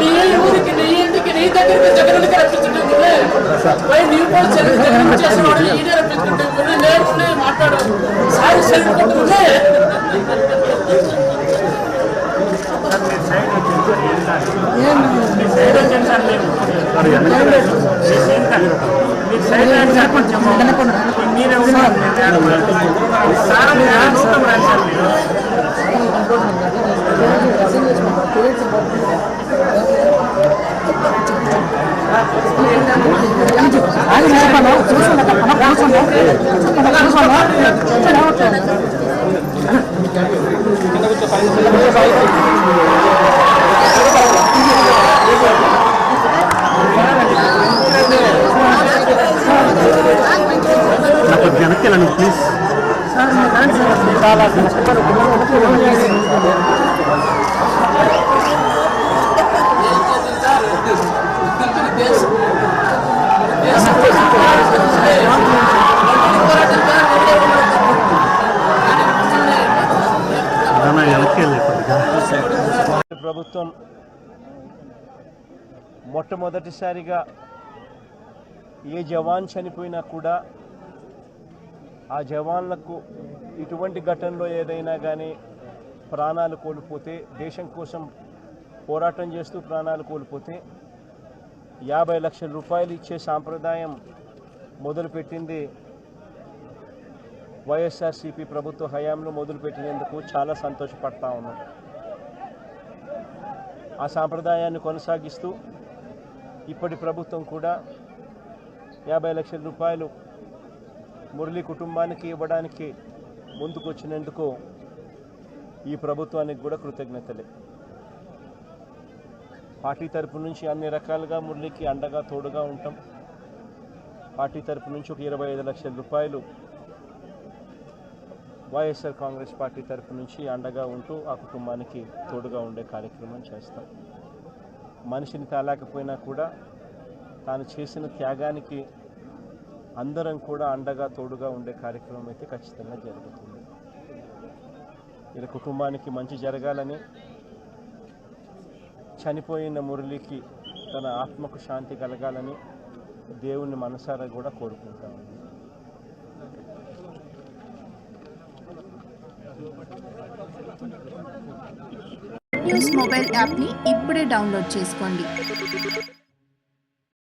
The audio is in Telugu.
ನೀವೂದಕ್ಕೆ ನೀಂದಕ್ಕೆ ನೀ దగ్గరికి జగనని రప్పించుకుంటున్నారే why new post Jagan Jagan చేసిన వాళ్ళు ఈయన రప్పించుకుంటున్నారు నేర్చుకునే మాట్లాడు సారి చేసుకుంటున్నారే మీరే ఉన్నారు సార్ నూతన రాశారు మీరు వెనక్కి వెళ్ళండి ప్లీజ్ అదన్నా ప్రభుత్వం మొట్టమొదటిసారిగా ఏ జవాన్ చనిపోయినా కూడా ఆ జవాన్లకు ఇటువంటి ఘటనలో ఏదైనా కానీ ప్రాణాలు కోల్పోతే దేశం కోసం పోరాటం చేస్తూ ప్రాణాలు కోల్పోతే యాభై లక్షల రూపాయలు ఇచ్చే సాంప్రదాయం మొదలుపెట్టింది వైఎస్ఆర్సీపీ ప్రభుత్వ హయాంలో మొదలుపెట్టినందుకు చాలా సంతోషపడతా ఉన్నాం. ఆ సాంప్రదాయాన్ని కొనసాగిస్తూ ఇప్పటి ప్రభుత్వం కూడా యాభై లక్షల రూపాయలు మురళి కుటుంబానికి ఇవ్వడానికి ముందుకొచ్చినందుకు ఈ ప్రభుత్వానికి కూడా కృతజ్ఞతలే. పార్టీ తరపు నుంచి అన్ని రకాలుగా మురళికి అండగా తోడుగా ఉంటాం. పార్టీ తరపు నుంచి ఒక ఇరవై ఐదు లక్షల రూపాయలు వైఎస్ఆర్ కాంగ్రెస్ పార్టీ తరపు నుంచి అండగా ఉంటూ ఆ కుటుంబానికి తోడుగా ఉండే కార్యక్రమం చేస్తాం. మనిషిని తేలేకపోయినా కూడా తాను చేసిన త్యాగానికి అందరం కూడా అండగా తోడుగా ఉండే కార్యక్రమం అయితే ఖచ్చితంగా జరుగుతుంది. ఇలా కుటుంబానికి మంచి జరగాలని చనిపోయిన మురళికి తన ఆత్మకు శాంతి కలగాలని దేవుణ్ణి మనసారా కూడా కోరుకుంటాము న్యూస్ మొబైల్ యాప్ని ఇప్పుడే డౌన్లోడ్ చేసుకోండి.